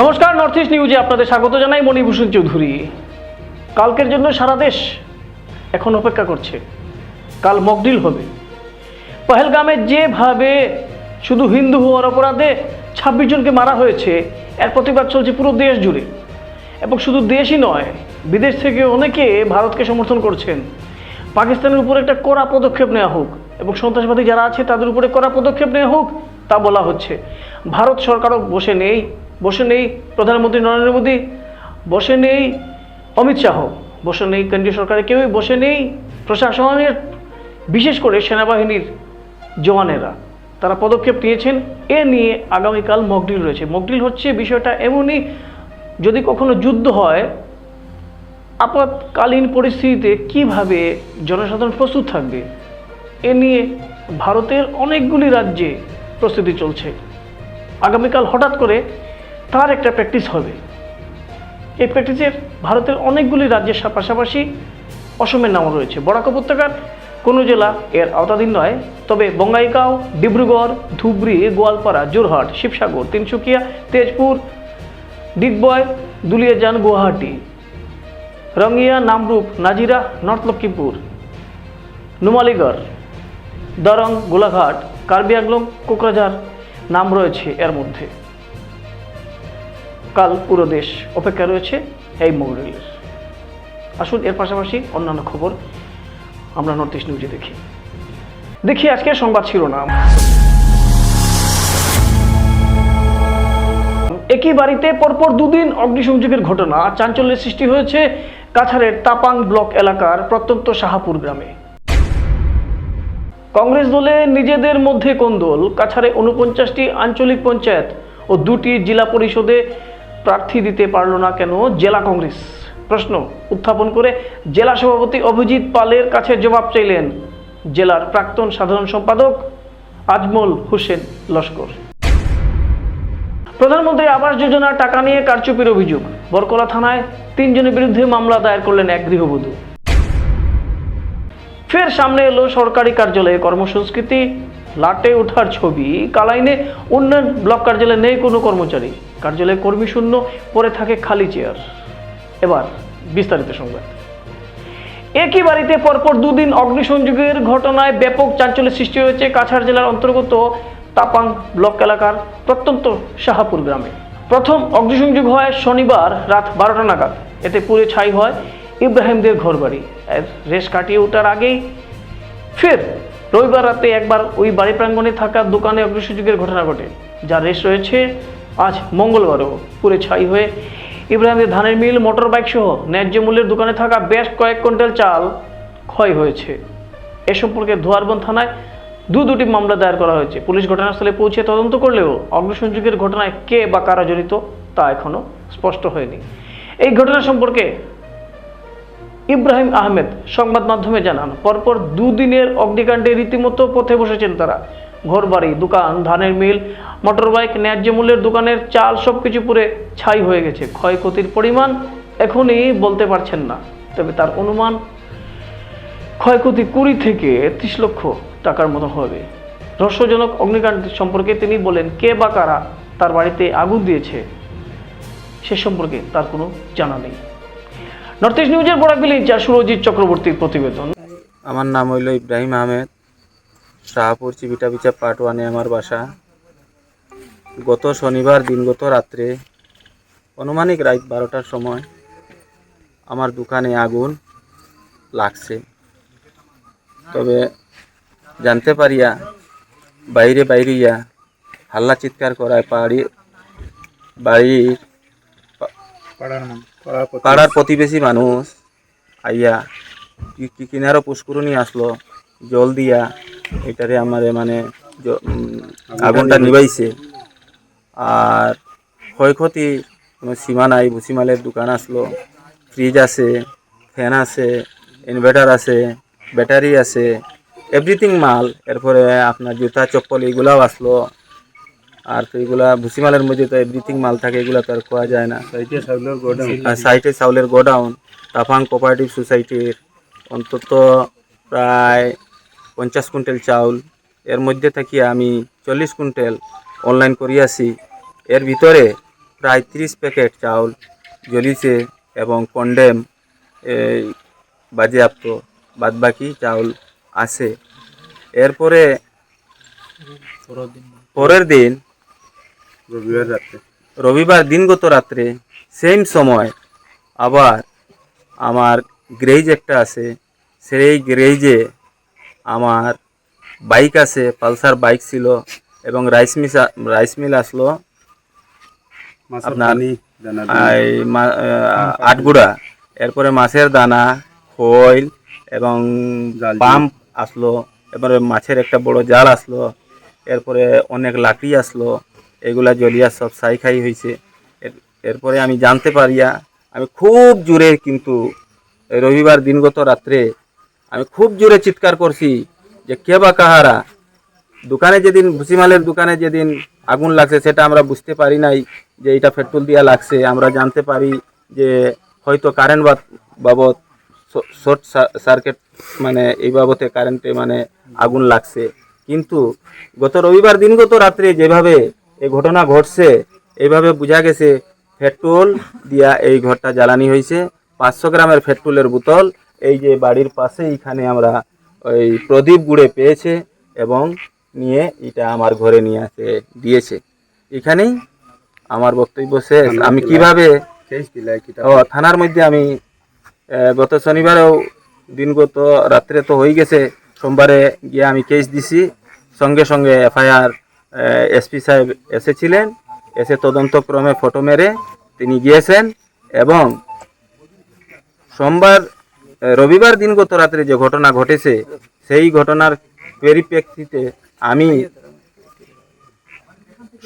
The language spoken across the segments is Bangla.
নমস্কার নর্থ ইস্ট নিউজে আপনাদের স্বাগত জানাই মণিভূষণ চৌধুরী। কালকের জন্য সারা দেশ এখন অপেক্ষা করছে। কাল মকডিল হবে। পহেলগামে যেভাবে শুধু হিন্দু হওয়ার অপরাধে ছাব্বিশ জনকে মারা হয়েছে, এর প্রতিবাদ চলছে পুরো দেশ জুড়ে। এবং শুধু দেশই নয়, বিদেশ থেকে অনেকে ভারতকে সমর্থন করছেন। পাকিস্তানের উপর একটা কড়া পদক্ষেপ নেওয়া হোক এবং সন্ত্রাসবাদী যারা আছে তাদের উপরে কড়া পদক্ষেপ নেওয়া হোক, তা বলা হচ্ছে। ভারত সরকারও বসে নেই বসে নেই প্রধানমন্ত্রী নরেন্দ্র মোদী, বসে নেই অমিত শাহ, বসে নেই কেন্দ্রীয় সরকারের কেউই, বসে নেই প্রশাসনের বিশেষ করে সেনাবাহিনীর জওয়ানেরা। তারা পদক্ষেপ নিয়েছেন, এ নিয়ে আগামীকাল মকডিল রয়েছে। মকডিল হচ্ছে বিষয়টা এমনই, যদি কখনো যুদ্ধ হয়, আপাতকালীন পরিস্থিতিতে কীভাবে জনসাধারণ প্রস্তুত থাকবে, এ নিয়ে ভারতের অনেকগুলি রাজ্যে প্রস্তুতি চলছে। আগামীকাল হঠাৎ করে তার একটা প্র্যাকটিস হবে। এই প্র্যাকটিসের ভারতের অনেকগুলি রাজ্যের পাশাপাশি অসমের নামও রয়েছে। বরাক উপত্যকার কোনো জেলা এর আওতাধীন নয়, তবে বঙ্গাইগাঁও, ডিব্রুগড়, ধুবড়ি, গোয়ালপাড়া জোরহাট শিবসাগর, তিনসুকিয়া, তেজপুর, ডিগবয়, দুলিয়াজান, গুয়াহাটি, রঙিয়া, নামরূপ, নাজিরা, নর্থ লক্ষ্মীপুর, নুমালিগড়, দরং, গোলাঘাট, কার্বি আংলং কোকরাঝার নাম রয়েছে এর মধ্যে। কাল পুরো দেশ অপেক্ষা রয়েছে এই মোবাইলের আসুন, এর পাশাপাশি অন্যান্য খবর আমরা নর্থ ইস্ট নিউজে দেখি। দেখি আজকে সংবাদ শিরোনাম। একই বাড়িতে পরপর দুদিন অগ্নিসংযোগের ঘটনা, চাঞ্চল্যের সৃষ্টি হয়েছে কাছাড়ের তাপাং ব্লক এলাকার প্রত্যন্ত শাহাপুর গ্রামে। কংগ্রেস দলে নিজেদের মধ্যে কোন্দল, কাছাড়ে উনপঞ্চাশটি আঞ্চলিক পঞ্চায়েত ও দুটি জেলা পরিষদে প্রার্থী দিতে পারল না কেন? জেলা কংগ্রেস। প্রশ্ন উত্থাপন করে জেলা সভাপতি অভিজিৎ পালের কাছে জবাব চাইলেন জেলার প্রাক্তন সাধারণ সম্পাদক আজমল হোসেন লস্কর। প্রধানমন্ত্রী আবাস যোজনার টাকা নিয়ে কারচুপির অভিযোগ। বরকলা থানায় তিনজনের বিরুদ্ধে মামলা দায়ের করলেন এক গৃহবধূ। ফের সামনে এলো সরকারি কার্যালয়ে কর্মসংস্কৃতি লাটে ওঠার ছবি। কালাইনে উন্নয়ন ব্লক কার্যালয়ে নেই কোনো কর্মচারী। কার্যালয়ে কর্মী শূন্য পরে থাকে খালি চেয়ার। এবার বিস্তারিত সংবাদ। একই বাড়িতে পরপর দুদিন অগ্নিসংযোগের ঘটনায় ব্যাপক চাঞ্চল্যের সৃষ্টি হয়েছে কাছাড় জেলার অন্তর্গত তাপাং ব্লক এলাকার প্রত্যন্ত শাহাপুর গ্রামে। প্রথম অগ্নিসংযোগ হয় শনিবার রাত বারোটা নাগাদ। এতে পুড়ে ছাই হয় ইব্রাহিমদের ঘরবাড়ি। রেশ কাটিয়ে ওঠার আগেই ফের রবিবার রাতে একবার ওই বাড়ি প্রাঙ্গণে থাকা দোকানে অগ্নিসংযোগের ঘটনা ঘটে, যার রেশ রয়েছে আজ মঙ্গলবারও। পুরে ছাই হয়ে ইব্রাহিমদের ধানের মিল, মোটর বাইক সহ ন্যায্য মূল্যের দোকানে থাকা বেশ কয়েক কুইন্টাল চাল ক্ষয় হয়েছে। এ সম্পর্কে ধোয়ারবন থানায় দু দুটি মামলা দায়ের করা হয়েছে। পুলিশ ঘটনাস্থলে পৌঁছে তদন্ত করলেও অগ্নিসংযোগের ঘটনায় কে বা কারা জড়িত তা এখনও স্পষ্ট হয়নি। এই ঘটনা সম্পর্কে ইব্রাহিম আহমেদ সংবাদ মাধ্যমে জানান, পরপর দুদিনের অগ্নিকাণ্ডে রীতিমতো পথে বসেছেন তারা। ঘরবাড়ি, দোকান, ধানের মিল, মোটরবাইক, ন্যায্য মূল্যের দোকানের চাল সব কিছু পুরে ছাই হয়ে গেছে। ক্ষয়ক্ষতির পরিমাণ এখনই বলতে পারছেন না, তবে তার অনুমান, ক্ষয়ক্ষতি কুড়ি থেকে ত্রিশ লক্ষ টাকার মতো হবে। রহস্যজনক অগ্নিকাণ্ড সম্পর্কে তিনি বলেন, কে বা কারা তার বাড়িতে আগুন দিয়েছে সে সম্পর্কে তার কোনো জানা নেই। নর্থ ইস্ট নিউজের বরাকবিল ইনচার্জ সুরজিৎ চক্রবর্তীর প্রতিবেদন। আমার নাম হইল ইব্রাহিম আহমেদ। শাহপুর চিবিটা বিচা পার্ট ওয়ানে আমার বাসা। গত শনিবার দিনগত রাত্রে আনুমানিক রাত বারোটার সময় আমার দোকানে আগুন লাগছে। তবে জানতে পারিয়া বাইরে বাইরিয়া হাল্লা চিৎকার করায় পাহাড়ি বাড়ির পাড়ার প্রতিবেশী। মানুষ। আইয়া কিনারও পুষ্করণী আসলো? জল দিয়া এটারে আমারে মানে আগুনটা নিবাইছে আর ক্ষয়ক্ষতি কোনো সীমা নাই ভুসিমালের দোকান আসলো। ফ্রিজ আছে ফ্যান আছে ইনভার্টার আছে ব্যাটারি আছে এভরিথিং মাল। এরপরে আপনার জুতা চপ্পল এগুলাও আসলো। আর তো এগুলা ভুসিমালের মধ্যে তো এভরিথিং মাল থাকে এগুলা তো আর খাওয়া যায় না। আর সাইটে চাউলের গোডাউন তাফাং কোপারেটিভ সোসাইটির অন্তত প্রায় পঞ্চাশ কুইন্টাল চাউল। এর মধ্যে থাকি আমি চল্লিশ কুইন্টাল অনলাইন করিয়াছি। এর ভিতরে প্রায় তিরিশ প্যাকেট চাউল জ্বলিছে এবং কন্ডেম এই বাজেয়াপ্ত। বাদবাকি চাউল আছে। এরপরে পরের দিন রবিবার রাত্রে রবিবার দিনগত রাত্রে সেম সময় আবার আমার গ্রেজ একটা আছে। সেই গ্রেজে আমার বাইক আছে পালসার বাইক ছিল এবং রাইস মিস রাইস মিল আসলো। আপনার- আটগুড়া। এরপরে মাছের দানা খৈল এবং পাম্প আসলো। এরপরে মাছের একটা বড় জাল আসলো। এরপরে অনেক লাকড়ি আসলো। এগুলা জলিয়া সব সাই খাই হয়েছে এর- এরপরে আমি জানতে পারিয়া, আমি খুব জোরে কিন্তু রবিবার দিনগত রাত্রে আমি খুব জোরে চিৎকার করছি যে কে বা কাহারা? দোকানে যেদিন, ভুসিমালের দোকানে যেদিন আগুন লাগছে, সেটা আমরা বুঝতে পারি নাই যে এটা পেট্রোল দিয়া লাগছে। আমরা জানতে পারি যে হয়তো কারেন্ট বাবদ শর্ট সার্কিট মানে এই বাবদে কারেন্টে মানে আগুন লাগছে। কিন্তু গত রবিবার দিনগত রাত্রে যেভাবে এই ঘটনা ঘটছে। এইভাবে বোঝা গেছে পেট্রোল দিয়া এই ঘরটা জ্বালানি হয়েছে পাঁচশো গ্রামের পেট্রোলের বোতল এই যে বাড়ির পাশে এইখানে আমরা ওই প্রদীপ গুড়ে পেয়েছে এবং নিয়ে এটা আমার ঘরে নিয়ে আসে দিয়েছে। এখানেই আমার বক্তব্য শেষ। আমি কীভাবে ও থানার মধ্যে আমি গত শনিবারেও দিনগত রাত্রে তো হয়ে গেছে। সোমবারে গিয়ে আমি কেস দিছি। সঙ্গে সঙ্গে এফআইআর এসপি সাহেব এসেছিলেন, এসে তদন্তক্রমে ফটো মেরে তিনি গিয়েছেন এবং সোমবার রবিবার দিন গত রাত্রে যে ঘটনা ঘটেছে, সেই ঘটনার পরিপ্রেক্ষিতে আমি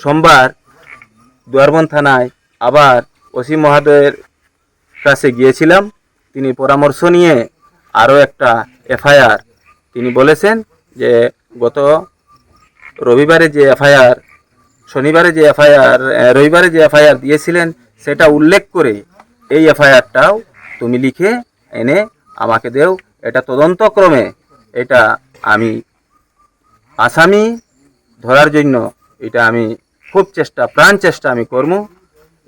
সোমবার দুয়ারবন থানায় আবার ওসি মহোদয়ের কাছে গিয়েছিলাম। তিনি পরামর্শ নিয়ে আরও একটা এফআইআর তিনি বলেছেন যে গত রবিবারে যে এফআইআর, শনিবারে যে এফআইআর রবিবারে যে এফআইআর দিয়েছিলেন, সেটা উল্লেখ করে এই এফআইআরটাও তুমি লিখে এনে আমাকে দেও। এটা তদন্তক্রমে এটা আমি আসামি ধরার জন্য এটা আমি খুব চেষ্টা, প্রাণ চেষ্টা আমি করব।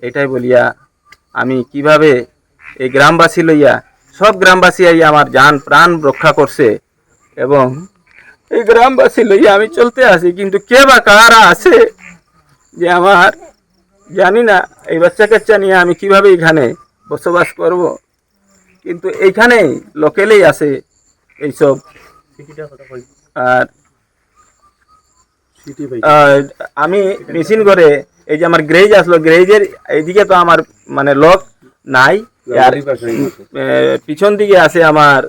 এটাই বলিয়া আমি কীভাবে এই গ্রামবাসী লইয়া, সব গ্রামবাসী আমার যান প্রাণ রক্ষা করছে এবং এই গ্রামবাসী লইয়া আমি চলতে আসি কিন্তু কে বা কারা আছে যে আমার জানি না এই বাচ্চা কাচ্চা নিয়ে আমি কীভাবে এখানে বসবাস করব? কিন্তু এইখানেই লোকেলেই আছে এইসব। আর আমি মেশিন করে এই যে আমার গ্রেজ আসলো গ্রেজের এইদিকে তো আমার মানে লক নাই আর পিছন দিকে আছে আমার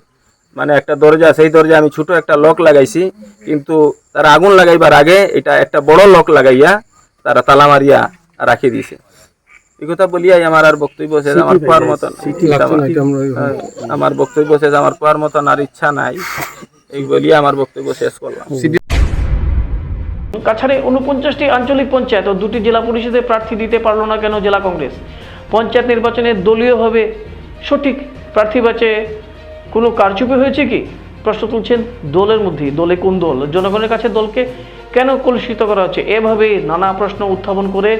মানে একটা দরজা সেই দরজা আমি ছোট একটা লক লাগাইছি কিন্তু তারা আগুন লাগাইবার আগে এটা একটা বড় লক লাগাইয়া তারা তালা মারিয়া রাখি দিছে। এই কথা বলিয়াই আমার আর বক্তব্য শেষ আমার কোয়ার মতন। আমার বক্তব্য শেষ আমার কোয়ার মতন আর ইচ্ছা নাই। এই বলিয়া আমার বক্তব্য শেষ করলাম। কাছাড়ে উনপঞ্চাশটি আঞ্চলিক পঞ্চায়েত ও দুটি জেলা পরিষদে প্রার্থী দিতে পারল না কেন জেলা কংগ্রেস? পঞ্চায়েত নির্বাচনে দলীয়ভাবে সঠিক প্রার্থী বাছে কোনো কারচুপি হয়েছে কি? প্রশ্ন তুলছেন দলের মধ্যে দলে কোন দল? জনগণের কাছে দলকে কেন কলুষিত করা হচ্ছে? এভাবে নানা প্রশ্ন উত্থাপন করে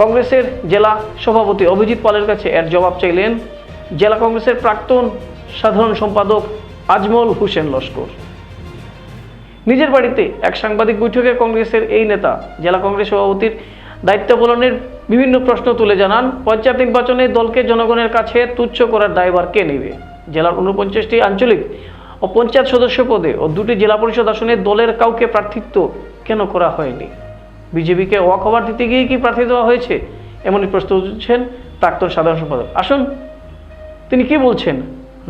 কংগ্রেসের জেলা সভাপতি অভিজিৎ পালের কাছে এর জবাব চাইলেন জেলা কংগ্রেসের প্রাক্তন সাধারণ সম্পাদক আজমল হোসেন লস্কর। নিজের বাড়িতে এক সাংবাদিক বৈঠকে কংগ্রেসের এই নেতা, জেলা কংগ্রেস সভাপতির দায়িত্ব পালনের বিভিন্ন প্রশ্ন তুলে জানান। পঞ্চায়েত নির্বাচনে দলকে জনগণের কাছে তুচ্ছ করার দায়ভার কে নেবে? জেলার উনপঞ্চাশটি আঞ্চলিক ও পঞ্চায়েত সদস্য পদে ও দুটি জেলা পরিষদ আসনে দলের কাউকে প্রার্থিত্ব কেন করা হয়নি? বিজেপিকে ওয়াকওভার দিতে গিয়ে কি প্রার্থী দেওয়া হয়েছে? এমনই প্রশ্ন তুলছেন প্রাক্তন সাধারণ সম্পাদক। আসুন, তিনি কি বলছেন?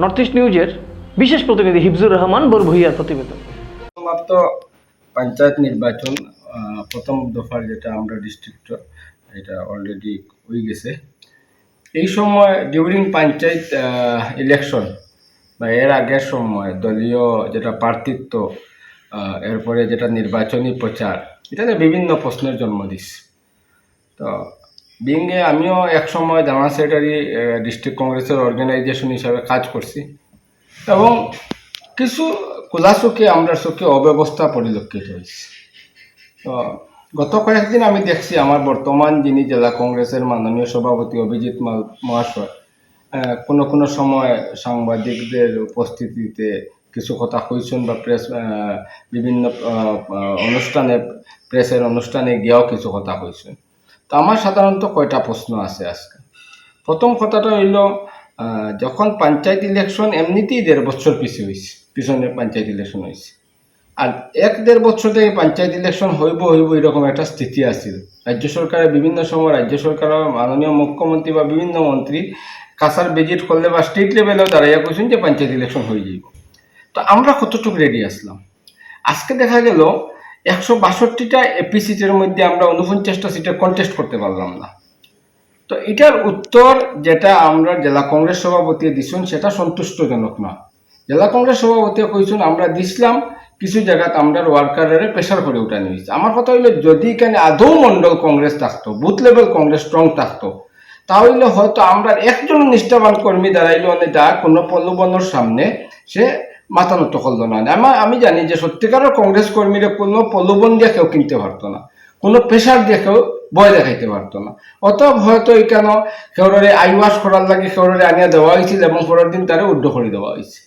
নর্থ ইস্ট নিউজের বিশেষ প্রতিনিধি হিফজুর রহমান বরভুইয়ার প্রতিবেদন। পঞ্চায়েত নির্বাচন প্রথম দফার যেটা আমরা ডিস্ট্রিক্ট এটা অলরেডি হয়ে গেছে। এই সময় ডিউরিং পঞ্চায়েত ইলেকশন বা এর আগের সময় দলীয় যেটা প্রার্থিত্ব এরপরে যেটা নির্বাচনী প্রচার এটাতে বিভিন্ন প্রশ্নের জন্ম দিচ্ছে তো বিঙ্গে আমিও এক সময় জামা সেক্রেটারি ডিস্ট্রিক্ট কংগ্রেসের অর্গানাইজেশন হিসাবে কাজ করছি। এবং কিছু খোলা আমরা চোখে অব্যবস্থা পরিলক্ষিত হয়েছে। তো গত কয়েকদিন আমি দেখছি আমার বর্তমান যিনি জেলা কংগ্রেসের মাননীয় সভাপতি অভিজিৎ মহাশয় কোনো কোনো সময় সাংবাদিকদের উপস্থিতিতে কিছু কথা কইছেন বা প্রেস বিভিন্ন অনুষ্ঠানে, প্রেসের অনুষ্ঠানে গিয়েও কিছু কথা কইছেন। তো আমার সাধারণত কয়টা প্রশ্ন আছে আজকে। প্রথম কথাটা হইল যখন পঞ্চায়েত ইলেকশন এমনিতেই দেড় বছর পিছিয়ে হয়েছে পিছনে পঞ্চায়েত ইলেকশন হয়েছে আর এক দেড় বছর থেকে পঞ্চায়েত ইলেকশন হইব হইব এরকম একটা স্থিতি আছিল। রাজ্য সরকারের বিভিন্ন সময় রাজ্য সরকারের মাননীয় মুখ্যমন্ত্রী বা বিভিন্ন মন্ত্রী কাসার ভিজিট করলে বা স্টেট লেভেলেও দাঁড়াইয়া কইছেন যে পঞ্চায়েত ইলেকশন হয়ে যাইব। তো আমরা কতটুকু রেডি আসলাম? আজকে দেখা গেল একশো বাষট্টিটা এপি সিটের মধ্যে আমরা উনপঞ্চাশটা সিটে কন্টেস্ট করতে পারলাম না। তো এটার উত্তর যেটা আমরা জেলা কংগ্রেস সভাপতি দিছুন সেটা সন্তুষ্টজনক না। জেলা কংগ্রেস সভাপতি কইছুন, আমরা দিছিলাম কিছু জায়গাত আমরা ওয়ার্কারের প্রেশার করে উঠানো হয়েছে আমার কথা হইল, যদি এখানে আদৌ মন্ডল কংগ্রেস থাকতো বুথ লেভেল কংগ্রেস স্ট্রং থাকতো, তাহলে হয়তো আমরা একজন নিষ্ঠাবান কর্মী দাঁড়াইলে অনেক যা কোনো প্রলোভনের সামনে সে মাথা নত করল না। আমার আমি জানি যে সত্যিকারের কংগ্রেস কর্মীরা কোনো প্রলোভন দিয়ে কেউ কিনতে পারতো না, কোনো প্রেশার দিয়ে কেউ ভয় দেখাইতে পারতো না। অতএব হয়তো এখানে কেউরে আইওয়াশ করার লাগে কেউরে আনিয়া দেওয়া হয়েছিল এবং পরের দিন তারে উদ্ধ করে দেওয়া হয়েছে।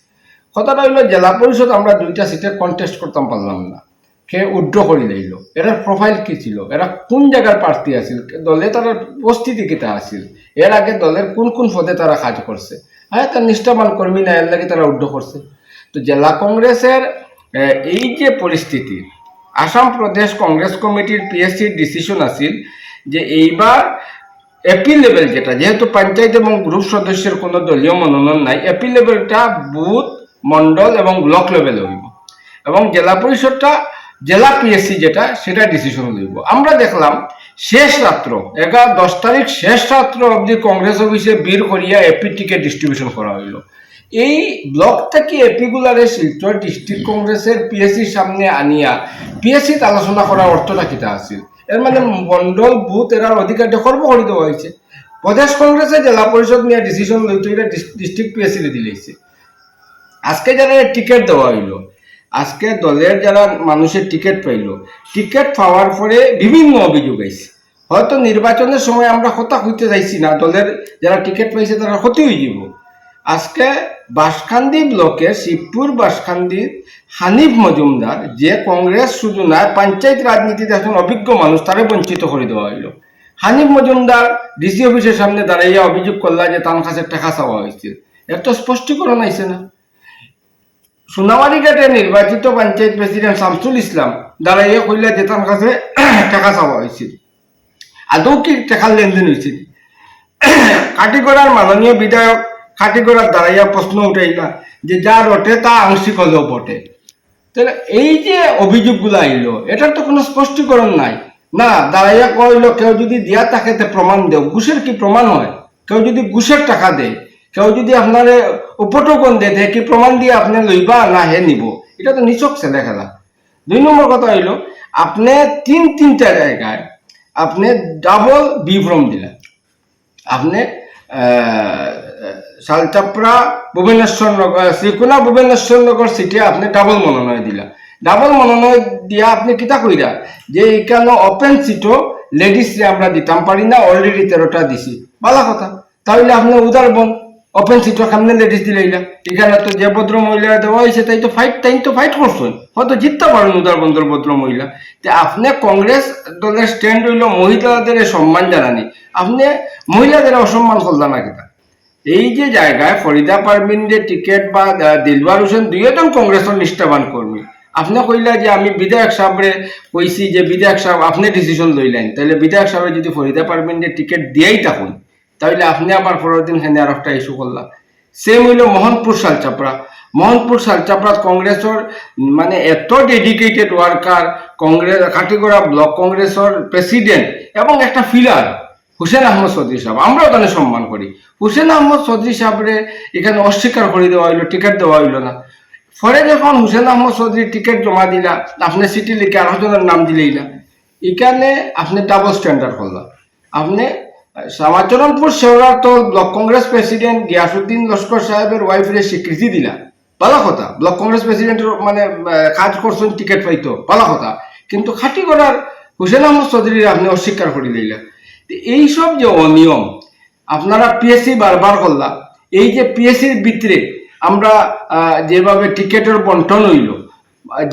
কথাটা হইল, জেলা পরিষদ আমরা দুইটা সিটে কন্টেস্ট করতাম পারলাম না। কে উড্র করে লইল। এরা প্রোফাইল কি ছিল? এরা কোন জায়গার প্রার্থী আছিল? দলে তারা উপস্থিতি কিতা আছিল? এর আগে দলের কোন কোন পদে তারা কাজ করছে? হ্যাঁ তার নিষ্ঠাবান কর্মী না এর লাগে তারা উড্র করছে। তো জেলা কংগ্রেসের এই যে পরিস্থিতি, আসাম প্রদেশ কংগ্রেস কমিটির পিএসসির ডিসিশন আছিল যে এইবার এপি লেভেল যেটা, যেহেতু পঞ্চায়েত এবং গ্রুপ সদস্যের কোনো দলীয় মনোনয়ন নাই এপি লেভেলটা বুথ মন্ডল এবং ব্লক লেভেলে হইব। এবং জেলা পরিষদটা, জেলা পিএসসি যেটা, সেটা ডিসিশন লইব আমরা দেখলাম, শেষ রাত্র, এগারো, দশ তারিখ, শেষ রাত্র অবধি কংগ্রেস অফিসে বীর করিয়া এপি টিকিট ডিস্ট্রিবিউশন করা হইল। এই ব্লক থেকে এপিগুলারে শিলচর ডিস্ট্রিক্ট কংগ্রেসের পিএসসির সামনে আনিয়া পিএসসিতে আলোচনা করার অর্থটা কিতা আছিল এর মানে মন্ডল বুথ এরার অধিকার খর্ব করে দেওয়া হয়েছে। প্রদেশ কংগ্রেসে জেলা পরিষদ নিয়ে ডিসিশন লইতো এটা ডিস্ট্রিক্ট পিএসসি দিলেছে আজকে যারা টিকিট দেওয়া হইল, আজকে দলের যারা মানুষের টিকিট পাইলো টিকিট পাওয়ার পরে বিভিন্ন অভিযোগ আইছে। হয়তো নির্বাচনের সময় আমরা কথা হইতে চাইছি না, দলের যারা টিকিট পাইছে তারা ক্ষতি হয়ে যাব আজকে বাসখান্দি ব্লকে শিবপুর বাসখান্দির হানিফ মজুমদার যে কংগ্রেস না পঞ্চায়েত রাজনীতিতে একজন অভিজ্ঞ মানুষ, তারে বঞ্চিত করে দেওয়া হইল। হানিফ মজুমদার ডিসি অফিসের সামনে দাঁড়াইয়া অভিযোগ করলা যে তার কাছে টাকা চাওয়া হয়েছে। এর তো স্পষ্টীকরণ আইছে না। সোনামারি ঘাটে নির্বাচিত পঞ্চায়েত প্রেসিডেন্ট শামসুল ইসলাম দাঁড়াইয়া কইলা যে তার কাছে টাকা চাওয়া হয়েছিল আদৌ কি টাকার লেনদেন হয়েছিল কাটিগড়ার মাননীয় বিধায়ক কাটিগড়ার দাঁড়াইয়া প্রশ্ন উঠাইলা যে যা রটে তা আংশিক হলেও বটে। তাহলে এই যে অভিযোগগুলো আইলো, এটার তো কোনো স্পষ্টীকরণ নাই। না দাঁড়াইয়া কইলো, কেউ যদি দিয়া থাকে তে প্রমাণ দেও, ঘুষের কি প্রমাণ হয়? কেউ যদি ঘুষের টাকা দেয়, কেউ যদি আপনার উপটোকন তে কি প্রমাণ দিয়ে আপনি লইবা না হে নিব। এটা তো নিচক ছেলে খেলা দুই নম্বর কথা হইল আপনি তিন তিনটা জায়গায় আপনি ডাবল বিভ্রম দিলেন। আপনি আহ, শালচাপড়া ভুবনেশ্বর নগর শ্রীকুনা ভুবনেশ্বর নগর সিটে আপনি ডাবল মনোনয় দিলা ডাবল মনোনয় দিয়া আপনি কিতা কইরা যে এখানে ওপেন সিটও লেডিসরে আমরা দিতাম পারি না অলরেডি তেরোটা দিছি। ভালো কথা। তাহলে আপনি উদার বোন। ওপেন সিটও সামনে লেডিস দিলাইলা এখানে তো যে ভদ্র মহিলা দেওয়া হয়েছে, তাই তো ফাইট তাই তো ফাইট করছেন। হয়তো জিততে পারেন উদার বন্ধুর ভদ্র মহিলা তে আপনি কংগ্রেস দলের স্ট্যান্ড হইল মহিলাদের সম্মান জানানি। আপনি মহিলাদের অসম্মান করলেন না কিতা এই যে জায়গায় ফরিদা পারভিন যে টিকেট বা দিলবার হোসেন দুইজন কংগ্রেসের নিষ্ঠাবান কর্মী। আপনি কইলা যে আমি বিধায়ক সাহেবরে কইছি যে বিধায়ক সাহেব, আপনি ডিসিশন লইলেন। তাহলে বিধায়ক সাহেব যদি ফরিদা পারভিন যে টিকেট দিয়েই থাকুন তাহলে আপনি আবার পরের দিন হেনে আর একটা ইস্যু করলাম সেম হইল মোহনপুর শালচাপড়া। মোহনপুর শালচাপড়াত কংগ্রেসের মানে এত dedicated worker Congress Katigorah block কংগ্রেসের প্রেসিডেন্ট এবং একটা ফিলার হুসেন আহমদ চৌধুরী সাহেব। আমরাও তাহলে সম্মান করি। হুসেন আহমদ চৌধুরী সাহেবরে এখানে অস্বীকার করে দেওয়া হইল টিকিট দেওয়া হইল না। পরে যখন হুসেন আহমদ চৌধুরী টিকিট জমা দিলা, আপনি সিটি লিখে আরও জনের নাম দিলেই না। এখানে আপনি ডাবল স্ট্যান্ডার্ড করলাম আপনি শ্যামাচরণপুর শেওড়াতল ব্লক কংগ্রেস প্রেসিডেন্ট গিয়াসুদ্দিন লস্কর সাহেবের ওয়াইফের স্বীকৃতি দিলা। ভালো কথা। ব্লক কংগ্রেস প্রেসিডেন্টের মানে কাজ করছেন টিকিট পাইতো। ভালো কথা। কিন্তু খাটি করার হুসেন আহমদ চৌধুরীর আপনি অস্বীকার করে দিলা। তো এইসব যে অনিয়ম, আপনারা পিএসসি বারবার করলা। এই যে পিএসসির ভিতরে আমরা যেভাবে টিকেটের বন্টন হইল,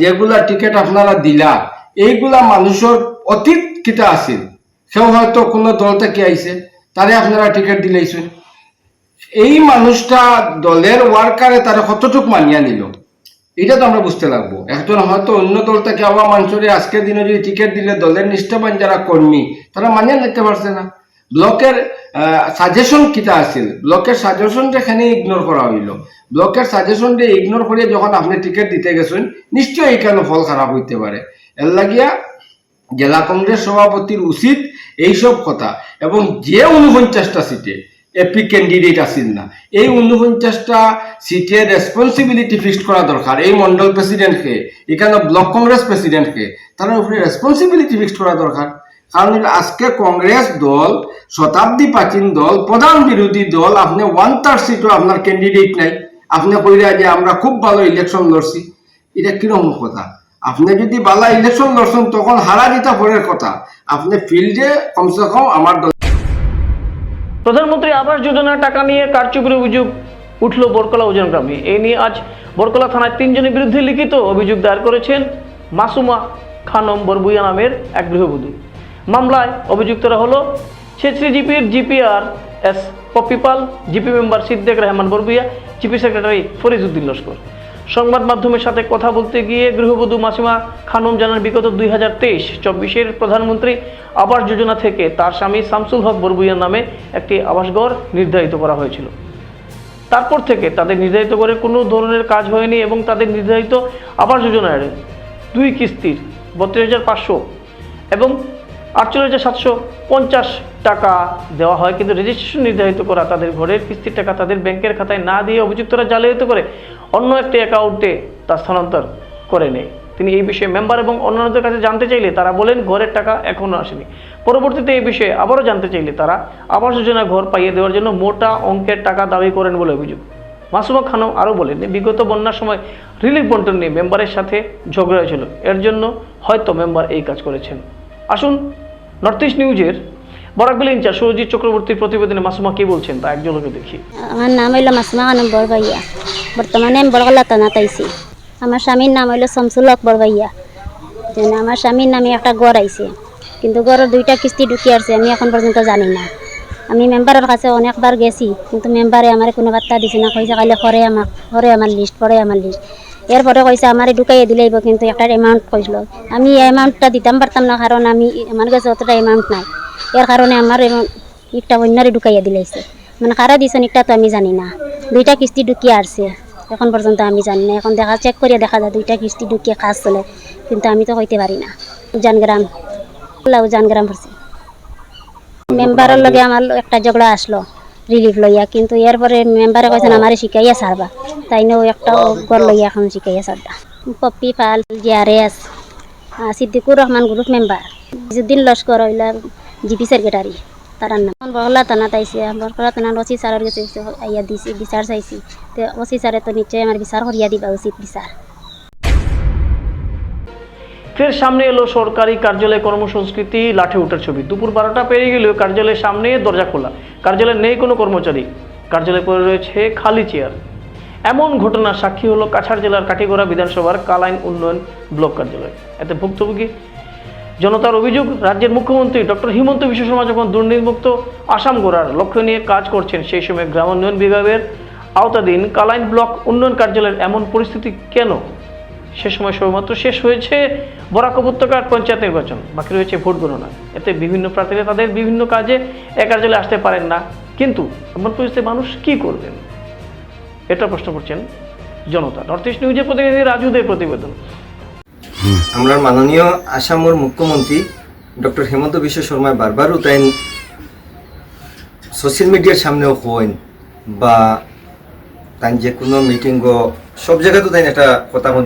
যেগুলা টিকেট আপনারা দিলা, এইগুলা মানুষের অতীত কিতা আছিল? সেও হয়তো কোনো দল থেকে আইছে, তারে আপনারা টিকেট দিলেইছেন এই মানুষটা দলের ওয়ার্কারে তারা কতটুক মানিয়া নিল? এটা তো আমরা বুঝতে লাগবো। একজন হয়তো অন্য দল থেকে আবার মানুষের আজকের দিনে যদি টিকিট দিলে দলের নিষ্ঠাবান যারা কর্মী, তারা মানিয়ে নিতে পারছে না। ব্লকের সাজেশন কিটা আছিল? ব্লকের সাজেশনটা এখানে ইগনোর করা হইল। ব্লকের সাজেশনটা ইগনোর করে যখন আপনি টিকিট দিতে গেছেন, নিশ্চয়ই এখানে ফল খারাপ হইতে পারে। এর লাগিয়া জেলা কংগ্রেস সভাপতির উচিত এইসব কথা। এবং যে উনপঞ্চাশটা সিটে এপি ক্যান্ডিডেট আসিল না, এই উনপঞ্চাশটা সিটের রেসপন্সিবিলিটি ফিক্সড করা দরকার। এই মন্ডল প্রেসিডেন্টকে এখানে ব্লক কংগ্রেস প্রেসিডেন্টকে তার উপরে রেসপন্সিবিলিটি ফিক্সড করা দরকার। কারণ আজকে কংগ্রেস দল, শতাব্দী প্রাচীন দল, প্রধান বিরোধী দল, আপনি ওয়ান থার্ড সিটও আপনার ক্যান্ডিডেট নাই। আপনি কইরা যে আমরা খুব ভালো ইলেকশন লড়ছি। এটা কীরকম কথা? আপনি যদি বালা ইলেকশন লড়ছেন, তখন হারা দিতা পরের কথা। আপনি ফিল্ডে কমসে কম আমার প্রধানমন্ত্রী আবাস যোজনার টাকা নিয়ে কারচুপির অভিযোগ উঠল বরকলা ওজন গ্রামে এই নিয়ে আজ বরকলা থানায় তিনজনের বিরুদ্ধে লিখিত অভিযোগ দায়ের করেছেন মাসুমা খানম বরবুইয়া নামের এক গৃহবধূ। মামলায় অভিযুক্তরা হলো ছেত্রী জিপির GPR S Poppy Pal GP member Siddique Rahman Barbhuiya, GP secretary Farijuddin Laskar. সংবাদ মাধ্যমের সাথে কথা বলতে গিয়ে গৃহবধূ মাসিমা খানম জানান, বিগত দুই হাজার তেইশ, চব্বিশের প্রধানমন্ত্রী আবাস যোজনা থেকে তার স্বামী শামসুল হক বরবুইয়ার নামে একটি আবাসঘর নির্ধারিত করা হয়েছিল। তারপর থেকে তাদের নির্ধারিত করে কোনো ধরনের কাজ হয়নি এবং তাদের নির্ধারিত আবাস যোজনার দুই কিস্তির বত্রিশ হাজার পাঁচশো এবং আটচল্লিশ হাজার সাতশো পঞ্চাশ টাকা দেওয়া হয়। কিন্তু রেজিস্ট্রেশন নির্ধারিত করা তাদের ঘরের কিস্তির টাকা তাদের ব্যাংকের খাতায় না দিয়ে অভিযুক্তরা জালিয়াতি করে অন্য একটি অ্যাকাউন্টে তা স্থানান্তর করে নেয়। তিনি এই বিষয়ে মেম্বার এবং অন্যান্যদের কাছে জানতে চাইলে তারা বলেন, ঘরের টাকা এখনও আসেনি। পরবর্তীতে এই বিষয়ে আবারও জানতে চাইলে তারা আবাস যোজনা ঘর পাইয়ে দেওয়ার জন্য মোটা অঙ্কের টাকা দাবি করেন বলে অভিযোগ। মাসুমা খানম আরও বলেন, বিগত বন্যার সময় রিলিফ বন্টন নিয়ে মেম্বারের সাথে ঝগড়া হয়েছিল। এর জন্য হয়তো মেম্বার এই কাজ করেছেন। আসুন নর্থ ইস্ট নিউজের বরাকবিল ইনচার্জ সুরজিৎ চক্রবর্তীর প্রতিবেদনে মাসুমা কি বলছেন তা একজনকে দেখি। আমার নাম হইল মাসমা খানম বরবাইয়া বর্তমানে আমি বড়গলা থানাত আইছি। আমার স্বামীর নাম হইল শামসুল হক যেন আমার স্বামীর নামে একটা গড় আইছে। কিন্তু গড়ের দুইটা কিস্তি ঢুকি আসছে আমি এখন পর্যন্ত জানি না। আমি মেম্বারের কাছে অনেকবার গেছি, কিন্তু মেম্বারে আমার কোনো বার্তা দিছে না, কইছে কালে করে আমার করে আমার লিস্ট করে আমার লিস্ট এরপরে কইছে, আমার ঢুকাইয়ে দিলেইব কিন্তু একটা অ্যামাউন্ট কইছিল। আমি এই অ্যামাউন্টটা দিতাম, পারতাম না, কারণ আমি আমার কাছে অতটা অ্যামাউন্ট নাই। এর কারণে আমার একটা অন্যরে ঢুকাইয়া দিলাইছে মানে কারা দিছেন এটা তো আমি জানি না। দুইটা কিস্তি ঢুকিয়ে আসছে এখন পর্যন্ত আমি জানি না। এখন দেখা চেক করে দেখা যায়, দুইটা কিস্তি ঢুকিয়ে কাজ চলে। কিন্তু আমি তো কইতে পারি না। উজানগ্রাম উজানগ্রাম পড়ছে। মেম্বারের লগে আমার একটা ঝগড়া আসলো। রিলিফ লইয়া কিন্তু এরপরে মেম্বারে কইছেন আমারে শিখাইয়া সারবা তাই নিয়েও একটা গড় লইয়া এখন শিখাইয়া সারবা Poppy Pal GRS Siddiqur Rahman group member Izuddin Laskar হইলা জিপি সেক্রেটারি তার নাম। বহলা থানাত আইসি বরকলা থানার ওসি স্যারের কাছে আইয়া দিছি বিচার চাইছি। তো ওসি স্যারে তো নিশ্চয় আমার বিচার করিয়া দিবা উচিত বিচার। ফের সামনে এলো সরকারি কার্যালয় কর্মসংস্কৃতি, লাঠে ওঠার ছবি। দুপুর বারোটা পেরিয়ে গেলেও কার্যালয়ের সামনে দরজা খোলা। কার্যালয়ে নেই কোনো কর্মচারী। কার্যালয়ে পড়ে রয়েছে খালি চেয়ার। এমন ঘটনার সাক্ষী হলো কাছাড় জেলার কাটিগড়া বিধানসভার কালাইন উন্নয়ন ব্লক কার্যালয়। এতে ভুক্তভোগী। জনতার অভিযোগ, রাজ্যের মুখ্যমন্ত্রী ডক্টর হিমন্ত বিশ্ব শর্মা যখন দুর্নীতিমুক্ত আসাম গড়ার লক্ষ্য নিয়ে কাজ করছেন, সেই সময় গ্রাম উন্নয়ন বিভাগের আওতাধীন কালাইন ব্লক উন্নয়ন কার্যালয়ের এমন পরিস্থিতি কেন? সে সময় সবেমাত্র শেষ হয়েছে বরাক উপত্যকার পঞ্চায়েত নির্বাচন বাকি রয়েছে ভোট গণনা। এতে বিভিন্ন প্রার্থীরা তাদের বিভিন্ন কাজে একার জলে আসতে পারেন না। কিন্তু এমন পরিস্থিতি মানুষ কি করবেন? এটা প্রশ্ন করছেন জনতা। নর্থ ইস্ট নিউজের প্রতিনিধি রাজুদের প্রতিবেদন। আমরা মাননীয় আসামর মুখ্যমন্ত্রী ডক্টর হেমন্ত বিশ্ব শর্মা বারবারও তাই সোশ্যাল মিডিয়ার সামনেও হইন বা তাই যে কোনো মিটিং সব জায়গাতে তাই একটা কথা আমার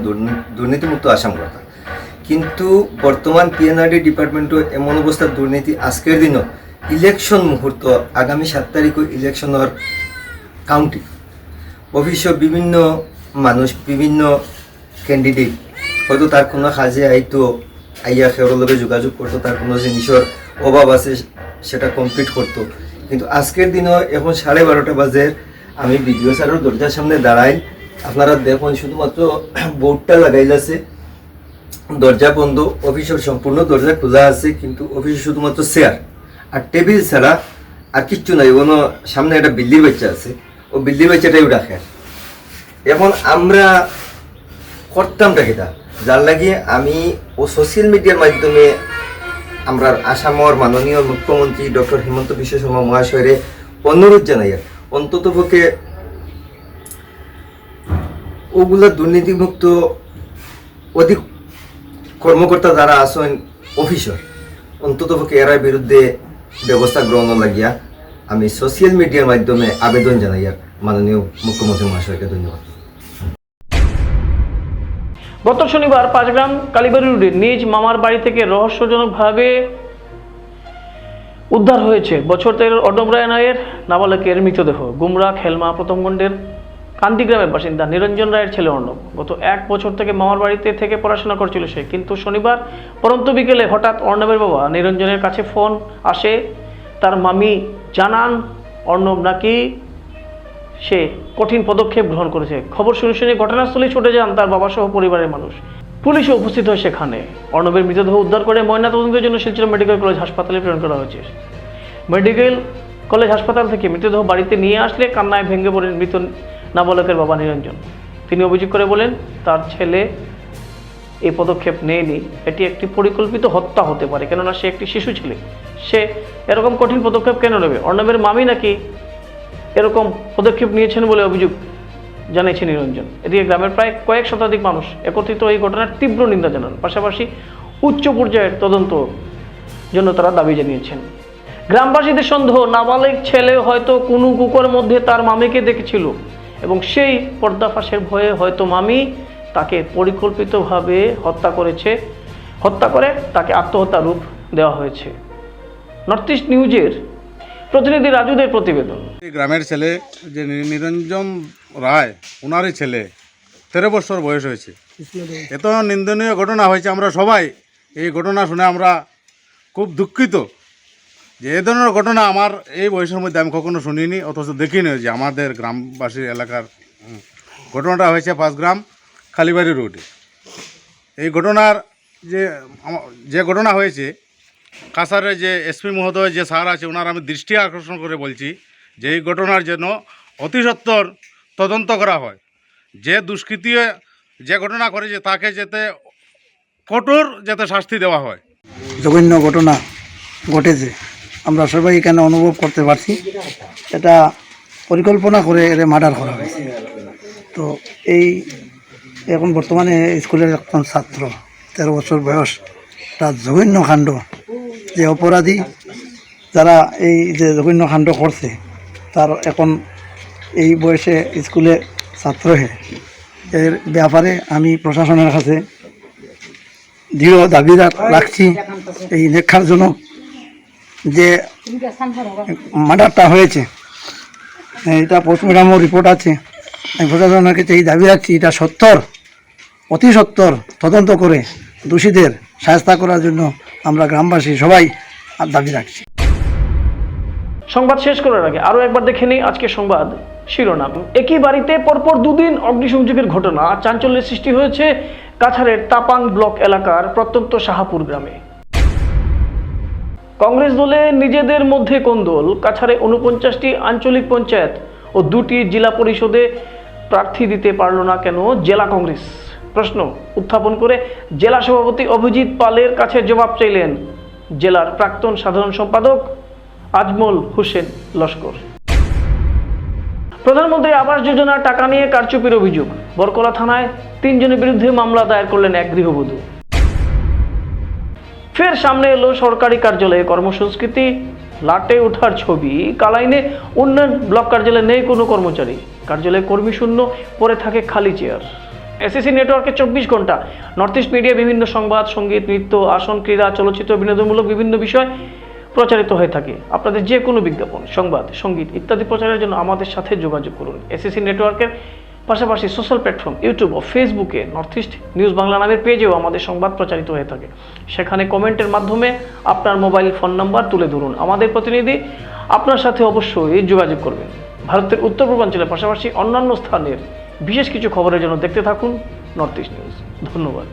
দুর্নীতিমুক্ত আসাম কথা। কিন্তু বর্তমান পিএনআরডি ডিপার্টমেন্টও এমন অবস্থার দুর্নীতি আজকের দিনও ইলেকশন মুহূর্ত, আগামী সাত তারিখও ইলেকশনের কাউন্টি অফিসে বিভিন্ন মানুষ, বিভিন্ন ক্যান্ডিডেট হয়তো তার কোনো কাজে আইতো আইয়া খেওয়ার লগে যোগাযোগ করতো, তার কোনো জিনিসের অভাব আছে, সেটা কমপ্লিট করতো। কিন্তু আজকের দিনও এখন সাড়ে বারোটা বাজে আমি বিডিও স্যারের দরজার সামনে দাঁড়াই। আপনারা দেখুন, শুধুমাত্র বোর্ডটা লাগাইল দরজা বন্ধ, অফিসের সম্পূর্ণ দরজা খোলা আছে, কিন্তু অফিসে শুধুমাত্র চেয়ার আর টেবিল ছাড়া আর কিচ্ছু নাই। কোনো সামনে একটা বিল্লির বাচ্চা আছে। ও বিল্লির বাচ্চাটাই রাখে। এখন আমরা করতামটা কিটা? যার লাগিয়ে আমি ও সোশ্যাল মিডিয়ার মাধ্যমে আমরা আসামর মাননীয় মুখ্যমন্ত্রী ডক্টর হিমন্ত বিশ্ব শর্মা মহাশয়ের অনুরোধ জানাই আর অন্তত পক্ষে ওগুলা দুর্নীতিমুক্ত অধিক কর্মকর্তা যারা আছেন অফিসার অন্তত পক্ষে এরার বিরুদ্ধে ব্যবস্থা গ্রহণ লাগিয়া আমি সোশ্যাল মিডিয়ার মাধ্যমে আবেদন জানাই আর মাননীয় মুখ্যমন্ত্রী মহাশয়কে ধন্যবাদ। গত শনিবার পাঁচগ্রাম কালীবাড়ি রোডে নিজ মামার বাড়ি থেকে রহস্যজনকভাবে উদ্ধার হয়েছে। বছর তেরোর অডমরায় নায়ের নাবালকের মৃতদেহ। গুমরা, খেলমা প্রথমগণ্ডের কান্দি গ্রামের বাসিন্দা নিরঞ্জন রায়ের ছেলে অর্ণব। গত এক বছর থেকে মামার বাড়িতে থেকে পড়াশোনা করছিল সে। কিন্তু শনিবার পরন্ত বিকেলে হঠাৎ অর্ণবের বাবা নিরঞ্জনের কাছে ফোন আসে, তার মামি জানান, অর্ণব নাকি সে কঠিন পদক্ষেপ গ্রহণ করেছে। খবর শুনে শুনে ঘটনাস্থলে ছুটে যান তার বাবা সহ পরিবারের মানুষ। পুলিশও উপস্থিত হয় সেখানে। অর্ণবের মৃতদেহ উদ্ধার করে ময়নাতদন্তের জন্য শিলচর মেডিকেল কলেজ হাসপাতালে প্রেরণ করা হয়েছে। মেডিকেল কলেজ হাসপাতাল থেকে মৃতদেহ বাড়িতে নিয়ে আসলে কান্নায় ভেঙে পড়েন মৃত নাবালকের বাবা নিরঞ্জন। তিনি অভিযোগ করে বলেন, তার ছেলে এই পদক্ষেপ নেয়নি। এটি একটি পরিকল্পিত হত্যা হতে পারে। কেননা সে একটি শিশু ছেলে। সে এরকম কঠিন পদক্ষেপ কেন নেবে? অর্ণবের মামি নাকি এরকম পদক্ষেপ নিয়েছেন বলে অভিযোগ জানিয়েছে নিরঞ্জন। এদিকে গ্রামের প্রায় কয়েক শতাধিক মানুষ একত্রিত এই ঘটনার তীব্র নিন্দা জানান। পাশাপাশি উচ্চ পর্যায়ের তদন্ত জন্য তারা দাবি জানিয়েছেন। গ্রামবাসীদের সন্দেহ, নাবালিক ছেলে হয়তো কোনো কুকুরের মধ্যে তার মামিকে দেখেছিল এবং সেই পর্দাফাঁসের ভয়ে হয়তো মামি তাকে পরিকল্পিতভাবে হত্যা করেছে, হত্যা করে তাকে আত্মহত্যা রূপ দেওয়া হয়েছে। নর্থ ইস্ট নিউজের প্রতিনিধি রাজুদের প্রতিবেদন। গ্রামের ছেলে যে নিরঞ্জন রায় ওনারই ছেলে। তেরো বছর বয়স হয়েছে। এত নিন্দনীয় ঘটনা হয়েছে আমরা সবাই এই ঘটনা শুনে আমরা খুব দুঃখিত যে এই ধরনের ঘটনা আমার এই বয়সের মধ্যে আমি কখনো শুনিনি অথচ দেখিনি যে আমাদের গ্রামবাসী এলাকার ঘটনাটা হয়েছে পাঁচগ্রাম কালীবাড়ি রোডে। এই ঘটনার যে যে ঘটনা হয়েছে কাছারের যে এসপি মহোদয় যে স্যার আছে ওনার আমি দৃষ্টি আকর্ষণ করে বলছি যে এই ঘটনার জন্য অতি সত্বর তদন্ত করা হয়। যে দুষ্কৃতি যে ঘটনা করেছে তাকে যাতে কঠোর যাতে শাস্তি দেওয়া হয়। জঘন্য ঘটনা ঘটেছে। আমরা সবাই এখানে অনুভব করতে পারছি। এটা পরিকল্পনা করে এর মার্ডার করা হয়েছে। তো এই এখন বর্তমানে স্কুলের একজন ছাত্র, তেরো বছর বয়স, তার জঘন্য কাণ্ড, যে অপরাধী যারা এই যে জঘন্য কাণ্ড করছে, তার এখন এই বয়সে স্কুলে ছাত্র হে। এর ব্যাপারে আমি প্রশাসনের কাছে দৃঢ় দাবি রাখছি এই নেক্ষারজনক যে মার্ডারটা হয়েছে। এটা পোস্টমর্টমও রিপোর্ট আছে। আমি প্রশাসনের কাছে এই দাবি রাখছি, এটা সত্তর, অতি সত্তর তদন্ত করে দোষীদের সাহায্য করার জন্য আমরা গ্রামবাসী সবাই দাবি রাখছি। সংবাদ শেষ করার আগে আরও একবার দেখে নিই আজকে সংবাদ শিরোনাম। একই বাড়িতে পরপর দুদিন অগ্নিসংযোগের ঘটনা, চাঞ্চল্যের সৃষ্টি হয়েছে কাছাড়ের তাপাং ব্লক এলাকার প্রত্যন্ত শাহাপুর গ্রামে। কংগ্রেস দলে নিজেদের মধ্যে কোন্দল কাছাড়ে উনপঞ্চাশটি আঞ্চলিক পঞ্চায়েত ও দুটি জেলা পরিষদে প্রার্থী দিতে পারল না কেন জেলা কংগ্রেস? প্রশ্ন উত্থাপন করে জেলা সভাপতি অভিজিৎ পালের কাছে জবাব চাইলেন জেলার প্রাক্তন সাধারণ সম্পাদক আজমল হোসেন লস্কর। প্রধানমন্ত্রী আবাস যোজনার টাকা নিয়ে কারচুপির অভিযোগ। বরকলা থানায় তিনজনের বিরুদ্ধে মামলা দায়ের করলেন এক গৃহবধূ। ফের সামনে এলো সরকারি কার্যালয়ে কর্মসংস্কৃতি। লাটে ওঠার ছবি, কালাইনে উন্নয়ন ব্লক কার্যালয়ে নেই কোনো কর্মচারী। কার্যালয়ে কর্মী শূন্য পরে থাকে খালি চেয়ার। এসএসসি নেটওয়ার্কে চব্বিশ ঘণ্টা নর্থ ইস্ট মিডিয়া বিভিন্ন সংবাদ, সংগীত, নৃত্য, আসন, ক্রীড়া, চলচ্চিত্র, বিনোদনমূলক বিভিন্ন বিষয় প্রচারিত হয়ে থাকে। আপনাদের যে কোনো বিজ্ঞাপন, সংবাদ, সংগীত ইত্যাদি প্রচারের জন্য আমাদের সাথে যোগাযোগ করুন। এসএসসি নেটওয়ার্কের পাশাপাশি সোশ্যাল প্ল্যাটফর্ম ইউটিউব ও ফেসবুকে নর্থ ইস্ট নিউজ বাংলা নামের পেজেও আমাদের সংবাদ প্রচারিত হয়ে থাকে। সেখানে কমেন্টের মাধ্যমে আপনার মোবাইল ফোন নাম্বার তুলে ধরুন। আমাদের প্রতিনিধি আপনার সাথে অবশ্যই যোগাযোগ করবেন। ভারতের উত্তর পূর্বাঞ্চলের পাশাপাশি অন্যান্য স্থানের বিশেষ কিছু খবরের জন্য দেখতে থাকুন নর্থ ইস্ট নিউজ। ধন্যবাদ।